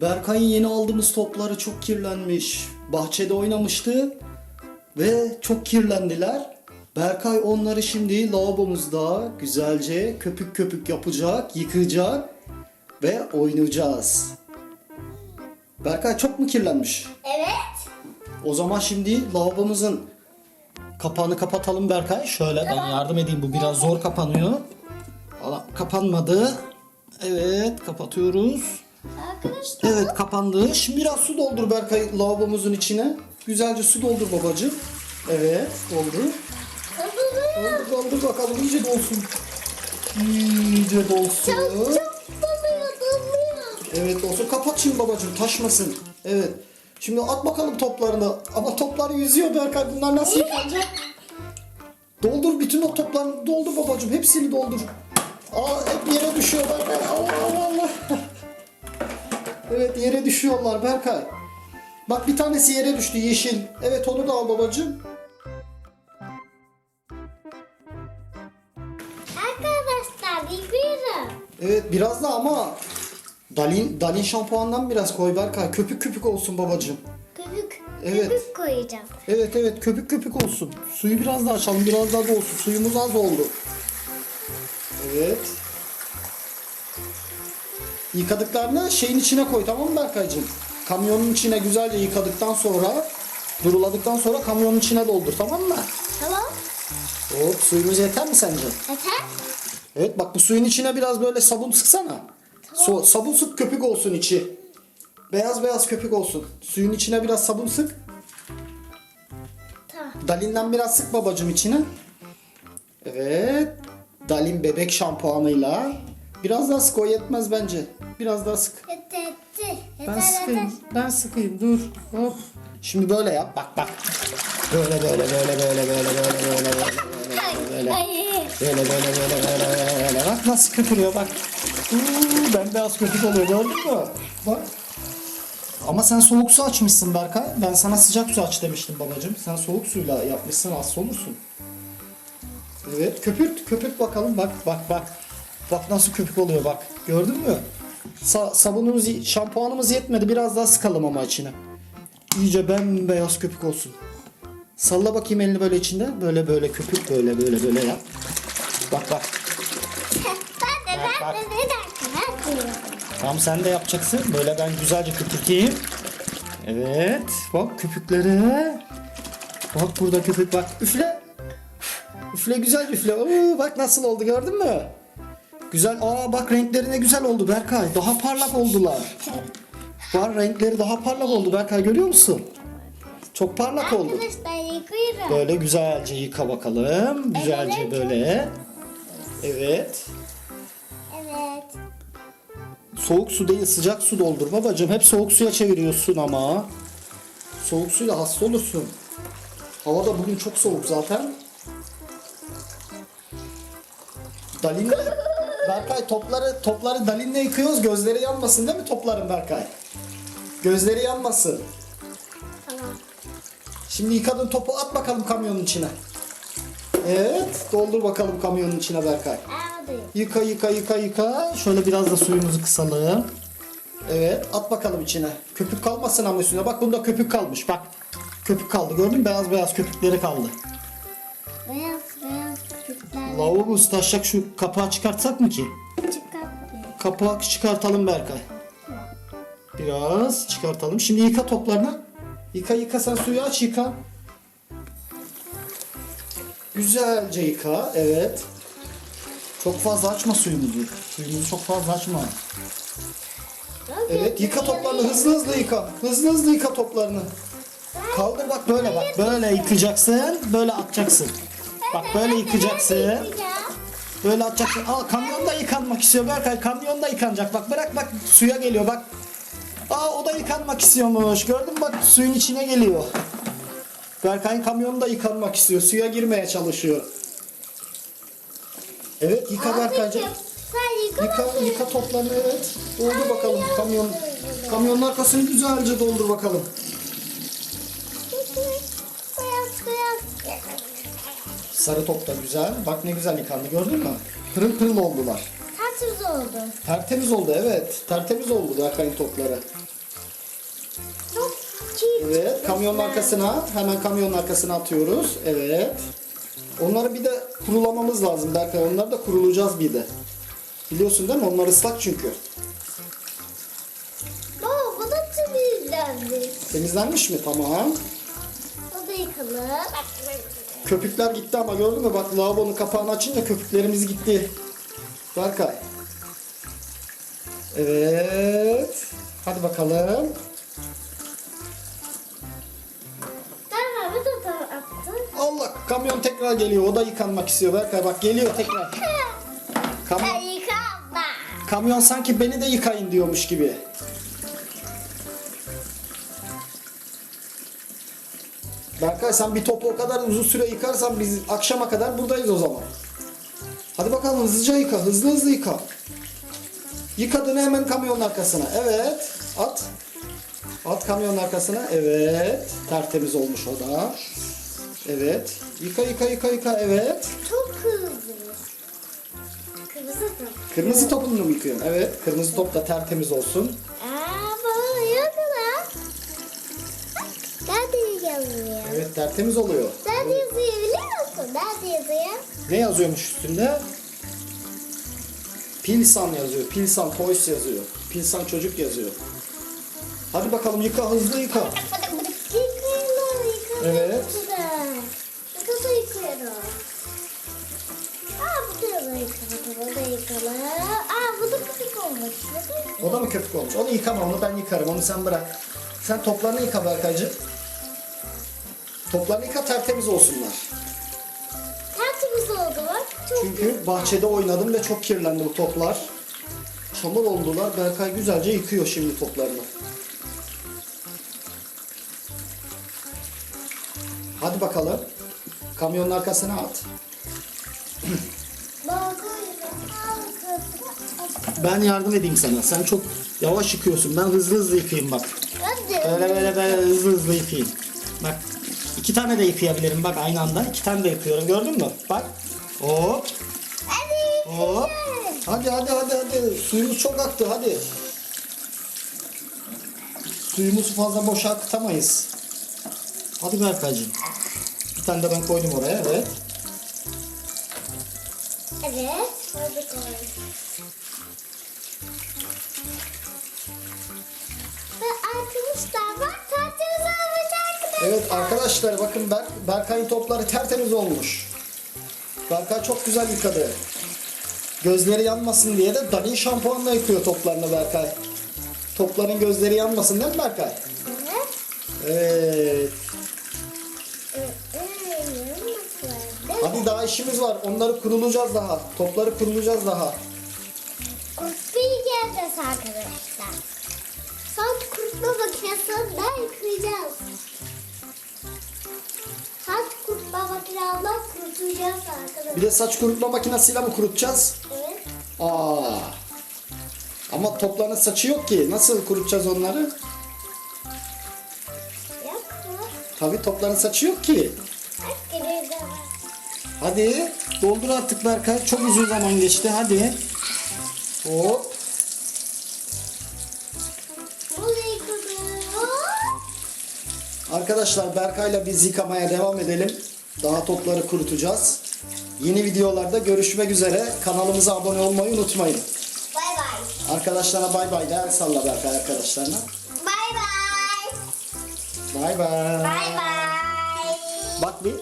Berkay'ın yeni aldığımız topları çok kirlenmiş. Bahçede oynamıştı ve çok kirlendiler. Berkay onları şimdi lavabomuzda güzelce köpük köpük yapacak, yıkayacak ve oynayacağız. Berkay çok mu kirlenmiş? Evet. O zaman şimdi lavabomuzun kapağını kapatalım Berkay. Şöyle ben yardım edeyim bu biraz zor kapanıyor. Valla kapanmadı. Evet kapatıyoruz. Arkadaşlar. Evet kapandı. Şimdi biraz su doldur Berkay lavabomuzun içine. Güzelce su doldur babacığım. Evet doldur. Doldur doldur bakalım iyice dolsun. İyice dolsun. Çok çok doluyor doluyor. Evet olsun. Kapat şimdi babacığım taşmasın. Evet. Şimdi at bakalım toplarını. Ama toplar yüzüyor Berkay. Bunlar nasıl yıkanacak? Doldur bütün o toplarını doldur babacığım. Hepsini doldur. Aa hep yere düşüyor Berkay. Allah Allah Allah. Evet yere düşüyorlar Berkay. Bak bir tanesi yere düştü yeşil. Evet onu da al babacığım. Arkadaşlar yıkıyorum. Evet biraz da ama Dalin, Dalin şampuandan biraz koy Berkay. Köpük köpük olsun babacığım. Köpük. Evet. Köpük koyacağım. Evet evet köpük köpük olsun. Suyu biraz daha açalım biraz daha da olsun. Suyumuz az oldu. Evet. Yıkadıklarını şeyin içine koy tamam mı Berkaycığım? Kamyonun içine güzelce yıkadıktan sonra duruladıktan sonra kamyonun içine doldur tamam mı? Tamam. Hop suyumuz yeter mi sence? Yeter. Evet bak bu suyun içine biraz böyle sabun sıksana. So, sabun sık köpük olsun içi. Beyaz beyaz köpük olsun. Suyun içine biraz sabun sık. Tamam. Dalin'den biraz sık babacım içine. Evet. Dalin bebek şampuanıyla. Biraz daha sık o yetmez bence. Biraz daha sık. Yeter yeter. Ben Yeter yeter. sıkayım. Ben sıkayım. Dur. Hop. Şimdi böyle yap. Bak bak. Böyle böyle böyle böyle böyle böyle böyle böyle böyle böyle. Böyle böyle böyle böyle böyle. Bak nasıl köpürüyor bak. Uuu bembeyaz köpük oluyor gördün mü? Bak. Ama sen soğuk su açmışsın Berkay. Ben sana sıcak su aç demiştim babacığım. Sen soğuk suyla yapmışsın hasta olursun. Evet köpürt köpürt bakalım bak bak bak. Bak nasıl köpük oluyor bak. Gördün mü? Sa sabunumuz, şampuanımız yetmedi. Biraz daha sıkalım ama içine. İyice bembeyaz köpük olsun. Salla bakayım elini böyle içinde. Böyle böyle köpük böyle böyle böyle yap. Bak bak. Ben de ben de ne. Tamam sen de yapacaksın. Böyle ben güzelce köpürteyim. Evet. Bak köpükleri. Bak burada köpük bak. Üfle. Üfle güzel üfle. Oo, bak nasıl oldu gördün mü? Güzel. Aa bak renkleri ne güzel oldu Berkay. Daha parlak oldular. Var renkleri daha parlak oldu Berkay görüyor musun? Çok parlak oldu. Arkadaşlar yıkıyorum. Böyle güzelce yıka bakalım. Güzelce Evet. böyle. Evet. Evet. Soğuk su değil sıcak su doldur babacığım. Hep soğuk suya çeviriyorsun ama. Soğuk suyla hasta olursun. Hava da bugün çok soğuk zaten. Dalinle Berkay topları topları Dalinle yıkıyoruz. Gözleri yanmasın değil mi topların Berkay? Gözleri yanmasın. Tamam. Şimdi yıkadığın topu at bakalım kamyonun içine. Evet, doldur bakalım kamyonun içine Berkay. Aldım. Yıka yıka yıka yıka. Şöyle biraz da suyumuzu kısalım. Evet at bakalım içine. Köpük kalmasın ama üstüne. Bak bunda köpük kalmış bak. Köpük kaldı gördün mü? Beyaz beyaz köpükleri kaldı. Beyaz beyaz küçükler. Lavabomuz taşacak şu kapağı çıkartsak mı ki? Çıkartmıyor. Kapağı çıkartalım Berkay. Biraz çıkartalım. Şimdi yıka toplarını. Yıka yıka sen suyu aç yıka. Güzelce yıka. Evet. Çok fazla açma suyumuzu. Suyumuzu çok fazla açma. Evet yıka toplarını hızlı hızlı yıka. Hızlı hızlı yıka toplarını. Kaldır bak böyle bak. Böyle yıkacaksın. Böyle atacaksın. Bak böyle yıkacaksın. Böyle atacaksın. Al kamyonda yıkanmak istiyor Berkay. Kamyonda yıkanacak. Bak bırak bak suya geliyor bak. Aa o da yıkanmak istiyormuş. Gördün mü bak suyun içine geliyor. Berkay'ın kamyonu da yıkanmak istiyor. Suya girmeye çalışıyor. Evet yıka Berkay'cığım. Yıka, yıka toplarını evet. Doldur bakalım kamyon. Kamyonun arkasını güzelce doldur bakalım. Beyaz beyaz. Sarı top da güzel. Bak ne güzel yıkandı gördün mü? Pırıl pırıl oldular. Tertemiz oldu. Tertemiz oldu evet. Tertemiz oldu Berkay'ın topları. çift. Evet, kamyonun arkasına, hemen kamyonun arkasına atıyoruz. Evet. Onları bir de kurulamamız lazım Berkay. Onları da kurulacağız bir de. Biliyorsun değil mi? Onlar ıslak çünkü. Baba bu da temizlendi. Temizlenmiş mi? Tamam. O da yıkalı. Köpükler gitti ama gördün mü? Bak lavabonun kapağını açınca köpüklerimiz gitti. Berkay. Evet. Hadi bakalım. Allah kamyon tekrar geliyor. O da yıkanmak istiyor Berkay. Bak geliyor tekrar. Kamyon, Ben kamyon sanki beni de yıkayın diyormuş gibi. Berkay sen bir topu o kadar uzun süre yıkarsan biz akşama kadar buradayız o zaman. Hadi bakalım hızlıca yıka. Hızlı hızlı yıka. Yıkadığını hemen kamyonun arkasına. Evet. At. At kamyonun arkasına. Evet. Tertemiz olmuş o da. Evet. Yıka yıka yıka yıka. Evet. Çok hızlı. Kırmızı top. Kırmızı topunu mu yıkıyorsun? Evet. Kırmızı top da tertemiz olsun. Yazıyor? Evet tertemiz oluyor. Nerede yazıyor biliyor musun? Nerede yazıyor? Ne yazıyormuş üstünde? Pilsan yazıyor. Pilsan Toys yazıyor. Pilsan çocuk yazıyor. Hadi bakalım yıka hızlı yıka. Yıkıyorum, yıkıyorum. Evet. Yıkada yıkıyorum. Aa bu da yıkamadı, bu da yıkalı. Aa bu da küçük olmuş. Bu da O da mı köpük olmuş? Onu yıkama onu ben yıkarım onu sen bırak. Sen toplarını yıka Berkaycığım. Toplarını yıka tertemiz olsunlar. tertemiz oldu bak. Çok Çünkü bahçede oynadım ve çok kirlendi bu toplar. Çamur oldular. Berkay güzelce yıkıyor şimdi toplarını. Hadi bakalım. Kamyonun arkasına at. Ben yardım edeyim sana. Sen çok yavaş yıkıyorsun. Ben hızlı hızlı yıkayayım bak. Böyle böyle böyle hızlı hızlı yıkayayım. Bak iki tane de yıkayabilirim. Bak aynı anda iki tane de yıkıyorum. Gördün mü? Bak. Hop. Hadi. Hop. Hadi hadi hadi hadi. Suyumuz çok aktı hadi. Suyumuzu fazla boşa akıtamayız. Hadi Berkaycığım. Bir tane de ben koydum oraya evet. Evet. Hadi koy. Ve arkadaşlar arkadaşlar. Evet arkadaşlar bakın Ber Berkay'ın topları tertemiz olmuş. Berkay çok güzel yıkadı. Gözleri yanmasın diye de Dani şampuanla yıkıyor toplarını Berkay. Topların gözleri yanmasın değil mi Berkay? Evet. Hadi. Daha işimiz var. Onları kurulacağız daha. Topları kurulacağız daha. Geleceğiz arkadaşlar. Saat kurutma makinesinden yıkayacağız. Kurutacağız arkadaşlar. Bir de saç kurutma makinesiyle mi kurutacağız? Evet. Aa. Ama topların saçı yok ki. Nasıl kurutacağız onları? Yapma. Tabii topların saçı yok ki. Hadi doldur artık Berkay. Çok uzun zaman geçti. Hadi. Hop. Arkadaşlar Berkay'la biz yıkamaya devam edelim. Daha topları kurutacağız. Yeni videolarda görüşmek üzere. Kanalımıza abone olmayı unutmayın. Bay bay. Arkadaşlarına bay bay de el salla Berkay arkadaşlarına. Bay bay. Bay bay. Bay bay. Bak bir.